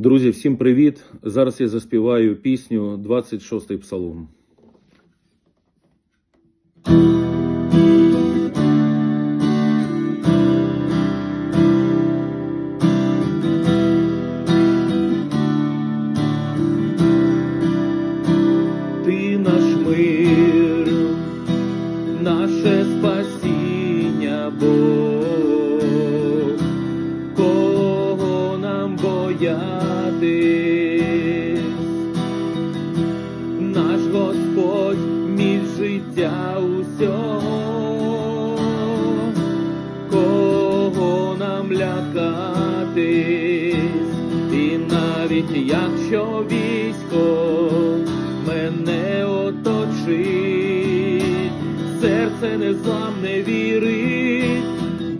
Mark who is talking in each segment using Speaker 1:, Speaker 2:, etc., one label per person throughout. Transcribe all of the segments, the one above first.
Speaker 1: Друзі, всім привіт! Зараз я заспіваю пісню 26-й псалом. Навіть якщо військо мене оточить, серце незламне вірить,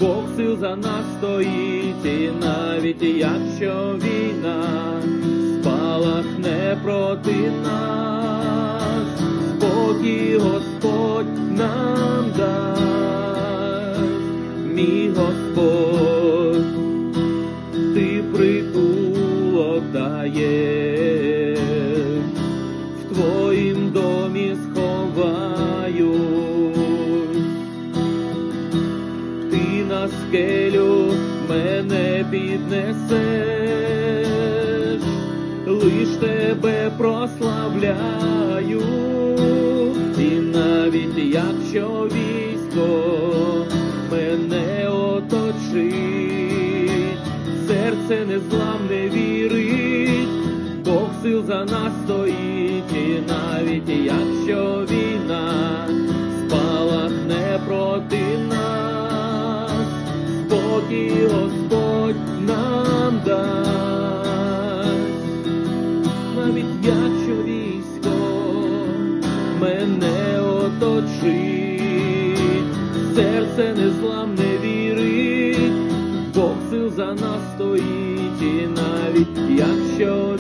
Speaker 1: Бог сил за нас стоїть, і навіть якщо війна спалахне проти нас, спокій Господь нам дасть, мій Господь, ти притулок даєш, в твоїм домі сховаю, ти на скелю мене піднесеш, лиш тебе прославляю, і навіть якщо військо мене оточить, серце незламне вірить, сил за нас стоїть, і навіть якщо війна спалахне проти нас, спокій Господь нам дасть, навіть якщо військо мене оточить, серце незламне вірить, Бог сил за нас стоїть, і навіть якщо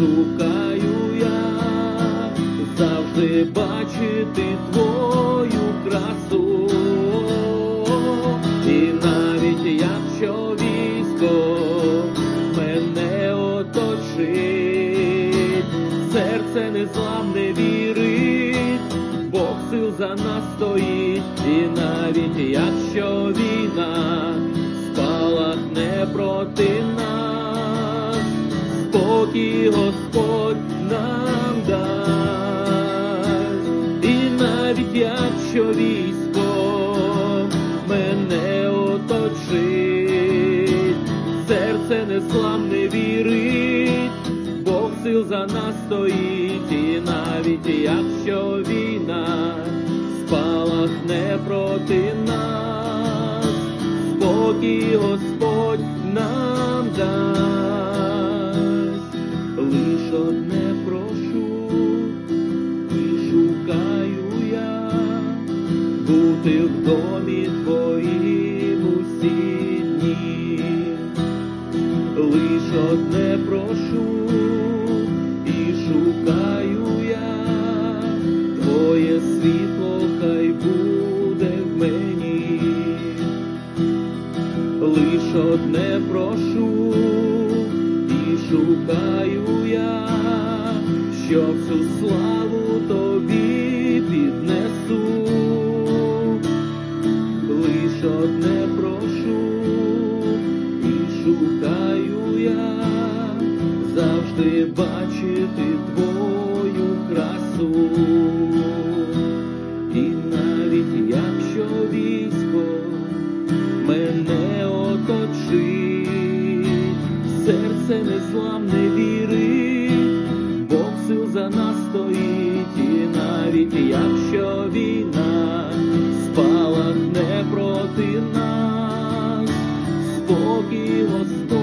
Speaker 1: шукаю я. Завжди бачити твою красу, і навіть якщо військо мене оточить, серце незламне вірить, Бог сил за нас стоїть, і навіть якщо війна спалахне проти нас, спокій Господь нам дасть, і навіть якщо військо мене оточить, серце незламне вірить, Бог сил за нас стоїть, і навіть якщо війна спалахне проти нас, спокій Господь нам дасть, одне прошу і шукаю я, твоє світло хай буде в мені. Лиш одне прошу і шукаю я, що всю славу тобі завжди бачити твою красу, і навіть якщо військо мене оточить, серце не незламне вірить, Бог сил за нас стоїть, і навіть якщо війна спала, не проти нас, спокій спокійно.